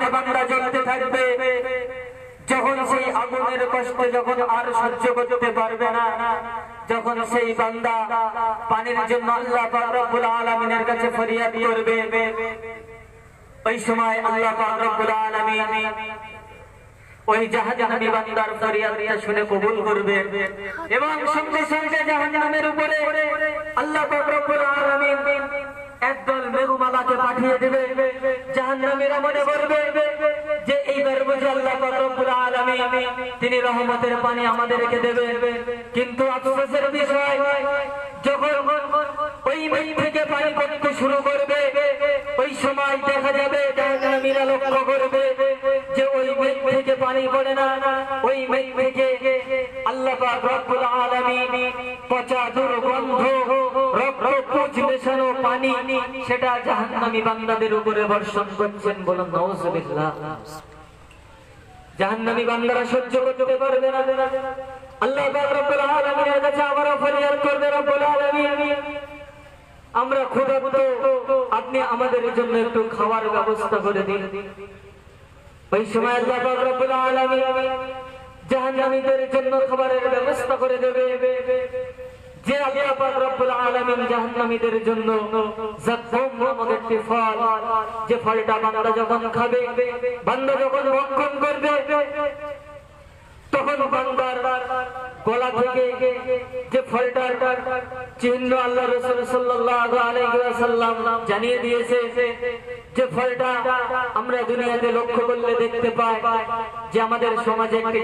আগুনে বান্দা জ্বলতে থাকবে, যখন সেই আগুনের কষ্ট যখন আর সহ্য করতে পারবে না, যখন সেই বান্দা পানির জন্য আল্লাহ রব্বুল আলামিনের কাছে ফরিয়াদ করবে, ওই সময় আল্লাহ রব্বুল আলামিন ওই জাহান্নামী বান্দার ফরিয়াদটা শুনে কবুল করবে। এবং সঙ্গে সঙ্গে জাহান্নামের উপরে আল্লাহ রব্বুল একদল মেঘমালাকে পাঠিয়ে দেবে, জাহান্নামীরা মনে করবে যে, এইবার বুঝে আল্লাহ রব্বুল তিনি রহমতের পানি আমাদেরকে দেবে। কিন্তু আফসোসের বিষয়, যখন ওই মেঘ থেকে পানি পড়তে শুরু করবে, ওই সময় দেখা যাবে জাহান্নামীরা লক্ষ্য করবে যে, ওই মেঘ থেকে পানি পড়ে না। ওই মেঘ থেকে আল্লাহ রব্বুল আলামিন পচা দুর্গন্ধ পানি সেটা জাহান্নামী বান্দাদের উপরে বর্ষণ করছেন বলুন নওয়াজুবিল্লাহ জাহান্নামী বান্দারা সহ্য করতে পারবে না। আল্লাহ পাক রব্বুল আলামিনের কাছে আবারও ফরিয়াদ করবে রব্বুল আলামিন। আমরা ক্ষুধার্ত, আপনি আমাদের জন্য একটু খাওয়ার ব্যবস্থা করে দিন। ওই সময় আল্লাহ পাক রব্বুল আলামিন জাহান্নামীদের জন্য খাবারের ব্যবস্থা করে দেবে। যে রব্বুল আলামিন জাহান্নামীদের জন্য ফল, যে ফলটা বান্দা যখন খাবে, বান্দা যখন ভক্ষণ করবে, তখন বান্দার গলা থেকে যে চিহ্ন আল্লাহ সাল্লাল্লাহু আলাইহি ওয়াসাল্লাম জানিয়ে দিয়েছে, যে ফলটা আমরা দুনিয়াতে লক্ষ্য করলে দেখতে পাই যে আমাদের সমাজে একটি